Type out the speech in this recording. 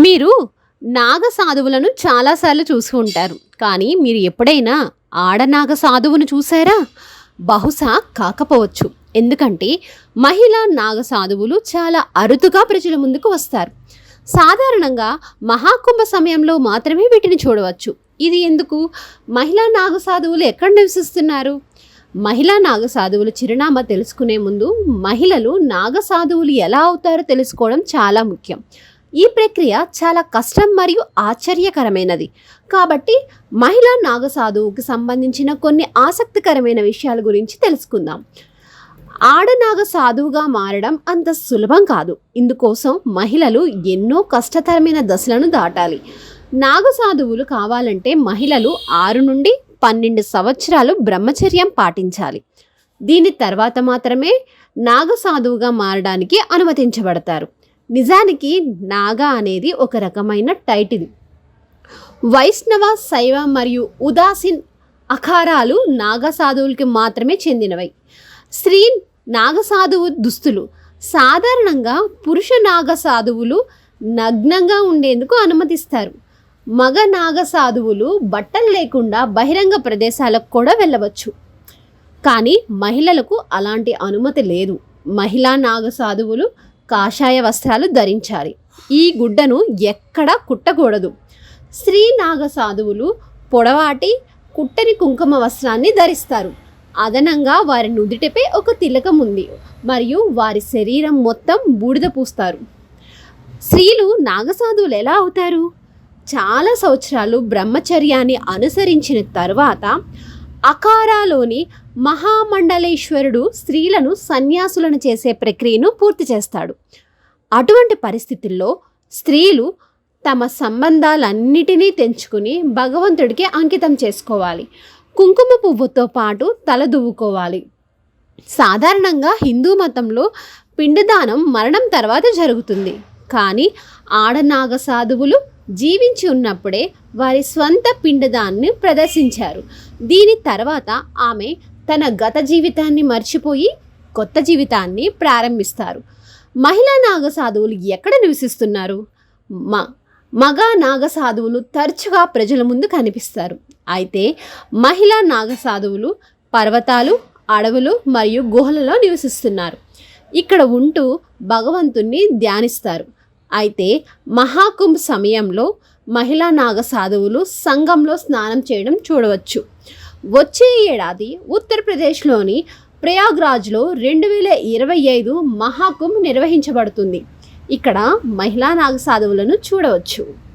మీరు నాగ సాధువులను చాలాసార్లు చూసి ఉంటారు. కానీ మీరు ఎప్పుడైనా ఆడనాగ సాధువును చూసారా బహుశా కాకపోవచ్చు. ఎందుకంటే మహిళా నాగ సాధువులు చాలా అరుదుగా ప్రజల ముందుకు వస్తారు. సాధారణంగా మహాకుంభ సమయంలో మాత్రమే వీటిని చూడవచ్చు. ఇది ఎందుకు? మహిళా నాగ సాధువులు ఎక్కడ నివసిస్తున్నారు? మహిళా నాగ సాధువుల చిరునామా తెలుసుకునే ముందు మహిళలు నాగ సాధువులు ఎలా అవుతారో తెలుసుకోవడం చాలా ముఖ్యం. ఈ ప్రక్రియ చాలా కష్టం మరియు ఆశ్చర్యకరమైనది. కాబట్టి మహిళా నాగసాధువుకి సంబంధించిన కొన్ని ఆసక్తికరమైన విషయాల గురించి తెలుసుకుందాం. ఆడనాగ సాధువుగా మారడం అంత సులభం కాదు. ఇందుకోసం మహిళలు ఎన్నో కష్టతరమైన దశలను దాటాలి. నాగ సాధువులు కావాలంటే మహిళలు ఆరు నుండి పన్నెండు సంవత్సరాలు బ్రహ్మచర్యం పాటించాలి. దీని తర్వాత మాత్రమే నాగ సాధువుగా మారడానికి అనుమతించబడతారు. నిజానికి నాగా అనేది ఒక రకమైన టైటిల్ వైష్ణవ శైవ మరియు ఉదాసీన్ అఖారాలు నాగ సాధువులకి మాత్రమే చెందినవి. స్త్రీ నాగ సాధువు దుస్తులు సాధారణంగా పురుష నాగ సాధువులు నగ్నంగా ఉండేందుకు అనుమతిస్తారు. మగ నాగ సాధువులు బట్టలు లేకుండా బహిరంగ ప్రదేశాలకు కూడా వెళ్ళవచ్చు. కానీ మహిళలకు అలాంటి అనుమతి లేదు. మహిళా నాగ సాధువులు కాషాయ వస్త్రాలు ధరించాలి. ఈ గుడ్డను ఎక్కడా కుట్టకూడదు. స్త్రీ నాగ సాధువులు పొడవాటి కుట్టని కుంకుమ వస్త్రాన్ని ధరిస్తారు. అదనంగా వారి నుదుటిపై ఒక తిలకం ఉంది. మరియు వారి శరీరం మొత్తం బూడిద పూస్తారు. స్త్రీలు నాగసాధువులు ఎలా అవుతారు? చాలా సంవత్సరాలు బ్రహ్మచర్యాన్ని అనుసరించిన తర్వాత అకారాలోని మహామండలేశ్వరుడు స్త్రీలను సన్యాసులను చేసే ప్రక్రియను పూర్తి చేస్తాడు. అటువంటి పరిస్థితుల్లో స్త్రీలు తమ సంబంధాలన్నిటినీ తెంచుకుని భగవంతుడికి అంకితం చేసుకోవాలి. కుంకుమ పువ్వుతో పాటు తల దువ్వుకోవాలి. సాధారణంగా హిందూ మతంలో పిండదానం మరణం తర్వాత జరుగుతుంది. కానీ ఆడనాగ సాధువులు జీవించి ఉన్నప్పుడే వారి స్వంత పిండదాన్ని ప్రదర్శించారు. దీని తర్వాత ఆమె తన గత జీవితాన్ని మర్చిపోయి కొత్త జీవితాన్ని ప్రారంభిస్తారు. మహిళా నాగ సాధువులు ఎక్కడ నివసిస్తున్నారు? మ మగ నాగ సాధువులు తరచుగా ప్రజల ముందు కనిపిస్తారు. అయితే మహిళా నాగ సాధువులు పర్వతాలు అడవులు మరియు గుహలలో నివసిస్తున్నారు. ఇక్కడ ఉంటూ భగవంతుణ్ణి ధ్యానిస్తారు. అయితే మహాకుంభ్ సమయంలో మహిళా నాగ సాధువులు సంఘంలో స్నానం చేయడం చూడవచ్చు. వచ్చే ఏడాది ఉత్తరప్రదేశ్లోని ప్రయాగ్రాజ్లో రెండు వేల ఇరవై ఐదు మహాకుంభ్ నిర్వహించబడుతుంది. ఇక్కడ మహిళా నాగ సాధువులను చూడవచ్చు.